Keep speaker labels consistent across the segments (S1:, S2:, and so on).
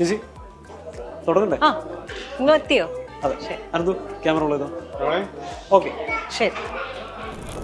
S1: ചേച്ചി തുടങ്ങണ്ടേ?
S2: ആ നിങ്ങൾ എത്തിയോ?
S1: അതെ. അനന്തു ക്യാമറ ഉള്ളതോ? ഓക്കെ.
S2: ശരി.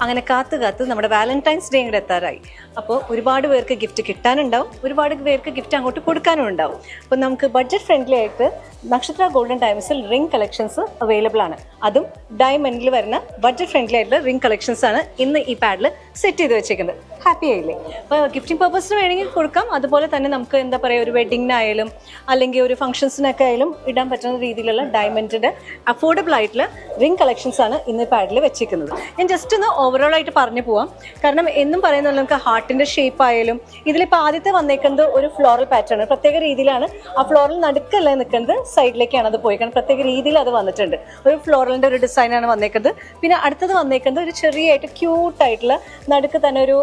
S2: അങ്ങനെ കാത്ത് കാത്ത് നമ്മുടെ വാലന്റൈൻസ് ഡേ ഇങ്ങോട്ട് എത്താറായി. അപ്പോൾ ഒരുപാട് പേർക്ക് ഗിഫ്റ്റ് കിട്ടാനുണ്ടാവും ഒരുപാട് പേർക്ക് ഗിഫ്റ്റ് അങ്ങോട്ട് കൊടുക്കാനും ഉണ്ടാവും. അപ്പോൾ നമുക്ക് ബഡ്ജറ്റ് ഫ്രണ്ട്ലി ആയിട്ട് നക്ഷത്ര ഗോൾഡൻ ഡയമണ്ട്സിൽ റിംഗ് കളക്ഷൻസ് അവൈലബിൾ ആണ്. അതും ഡയമണ്ടിൽ വരുന്ന ബഡ്ജറ്റ് ഫ്രണ്ട്ലി ആയിട്ടുള്ള റിംഗ് കളക്ഷൻസ് ആണ് ഇന്ന് ഈ പാഡിൽ സെറ്റ് ചെയ്ത് വെച്ചേക്കുന്നത്. ഹാപ്പി ആയില്ലേ? അപ്പോൾ ഗിഫ്റ്റിംഗ് പർപ്പസിന് വേണമെങ്കിൽ കൊടുക്കാം. അതുപോലെ തന്നെ നമുക്ക് എന്താ പറയുക ഒരു വെഡിങ്ങിനായാലും അല്ലെങ്കിൽ ഒരു ഫംഗ്ഷൻസിനൊക്കെ ആയാലും ഇടാൻ പറ്റുന്ന രീതിയിലുള്ള ഡയമണ്ടിന്റെ അഫോർഡബിൾ ആയിട്ടുള്ള റിംഗ് കളക്ഷൻസ് ആണ് ഇന്ന് പാഡിൽ വെച്ചിരിക്കുന്നത്. ഞാൻ ജസ്റ്റ് ഒന്ന് ഓവറോൾ ആയിട്ട് പറഞ്ഞു പോവാം. കാരണം എന്നും പറയുന്നത് നമുക്ക് ഹാർട്ടിന്റെ ഷേപ്പ് ആയാലും ഇതിലിപ്പോൾ ആദ്യത്തെ വന്നേക്കുന്നത് ഒരു ഫ്ലോറൽ പാറ്റേൺ പ്രത്യേക രീതിയിലാണ് ആ ഫ്ലോറൽ നടുക്കല്ല നിൽക്കുന്നത്. സൈഡിലേക്കാണ് അത് പോയി കാരണം പ്രത്യേക രീതിയിൽ അത് വന്നിട്ടുണ്ട്. ഒരു ഫ്ലോറലിന്റെ ഒരു ഡിസൈനാണ് വന്നേക്കുന്നത്. പിന്നെ അടുത്തത് വന്നേക്കുന്നത് ഒരു ചെറിയായിട്ട് ക്യൂട്ടായിട്ടുള്ള നടുക്ക് തന്നെ ഒരു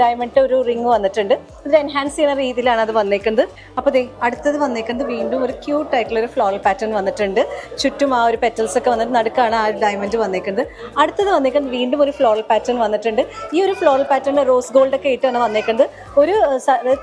S2: ഡയമണ്ട് ഒരു റിങ് വന്നിട്ടുണ്ട്. ഇത് എൻഹാൻസ് ചെയ്യുന്ന രീതിയിലാണ് അത് വന്നേക്കുന്നത്. അപ്പോൾ ദേ അടുത്തത് വന്നേക്കുന്നത് വീണ്ടും ഒരു ക്യൂട്ട് ആയിട്ടുള്ള ഒരു ഫ്ലോറൽ പാറ്റേൺ വന്നിട്ടുണ്ട്. ചുറ്റും ആ ഒരു പെറ്റൽസ് ഒക്കെ വന്നിട്ട് നടുക്കാണ് ആ ഡയമണ്ട് വന്നേക്കുന്നത്. അടുത്തത് വന്നേക്കുന്നത് വീണ്ടും ഒരു ഫ്ലോറൽ പാറ്റേൺ വന്നിട്ടുണ്ട്. ഈ ഒരു ഫ്ലോറൽ പാറ്റേൺ റോസ് ഗോൾഡ് ഒക്കെ ഇട്ടാണ് വന്നേക്കുന്നത്. ഒരു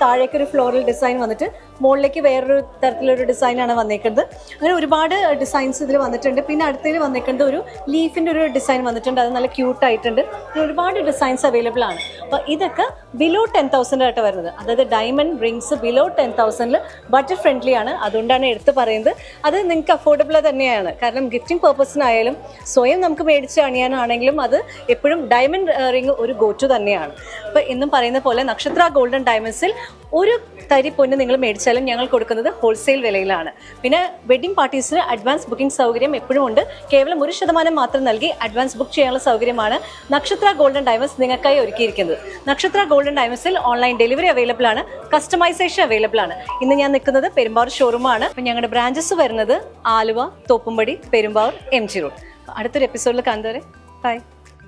S2: താഴേക്ക് ഒരു ഫ്ലോറൽ ഡിസൈൻ വന്നിട്ട് മുകളിലേക്ക് വേറൊരു തരത്തിലൊരു ഡിസൈനാണ് വന്നേക്കുന്നത്. അങ്ങനെ ഒരുപാട് ഡിസൈൻസ് ഇതിൽ വന്നിട്ടുണ്ട്. പിന്നെ അടുത്തതിൽ വന്നേക്കുന്നത് ഒരു ലീഫിന്റെ ഒരു ഡിസൈൻ വന്നിട്ടുണ്ട്. അത് നല്ല ക്യൂട്ടായിട്ടുണ്ട് ഒരുപാട് ഡിസൈൻസ് അവൈലബിൾ ആണ്. അപ്പോൾ ഇതൊക്കെ ബിലോ ടെൻ തൗസൻഡ് ആയിട്ട് വരുന്നത്. അതായത് ഡയമണ്ട് റിങ്സ് ബിലോ ടെൻ തൗസൻഡിൽ ബഡ്ജറ്റ് ഫ്രണ്ട്ലി ആണ്. അതുകൊണ്ടാണ് എടുത്ത് പറയുന്നത്. അത് നിങ്ങൾക്ക് അഫോർഡബിൾ തന്നെയാണ്. കാരണം ഗിഫ്റ്റിംഗ് പേർപ്പസിനായാലും സ്വയം നമുക്ക് മേടിച്ച് അണിയാനാണെങ്കിലും അത് എപ്പോഴും ഡയമണ്ട് റിങ് ഒരു ഗോറ്റു തന്നെയാണ്. അപ്പോൾ എന്നും പറയുന്ന പോലെ നക്ഷത്ര ഗോൾഡൻ ഡയമണ്ട്സിൽ ഒരു തരി പൊന്ന് നിങ്ങൾ മേടിച്ചാലും ഞങ്ങൾ കൊടുക്കുന്നത് ഹോൾസെയിൽ വിലയിലാണ്. പിന്നെ വെഡിങ് പാർട്ടീസിന് അഡ്വാൻസ് ബുക്കിംഗ് സൗകര്യം എപ്പോഴും ഉണ്ട്. കേവലം ഒരു ശതമാനം മാത്രം നൽകി അഡ്വാൻസ് ബുക്ക് ചെയ്യാനുള്ള സൗകര്യമാണ് നക്ഷത്ര ഗോൾഡൻ ഡയമണ്ട്സ് നിങ്ങൾക്കായി ഒരുക്കിയിരിക്കുന്നത്. നക്ഷത്ര ഗോൾഡൻ ഡയമണ്ട്സിൽ ഓൺലൈൻ ഡെലിവറി അവൈലബിൾ ആണ്. കസ്റ്റമൈസേഷൻ അവൈലബിൾ ആണ്. ഇന്ന് ഞാൻ നിൽക്കുന്നത് പെരുമ്പാവൂർ ഷോറൂമാണ് അപ്പം ഞങ്ങളുടെ ബ്രാഞ്ചസ് വരുന്നത് Aluva Thoppumpady Perumbavoor M G road അടുത്തൊരു എപ്പിസോഡിൽ കണ്ടുവരെ bye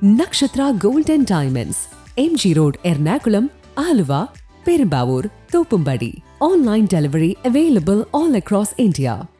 S3: Nakshatra golden diamonds M G road Ernakulam Aluva Perumbavoor Thoppumpady. Online delivery available all across India.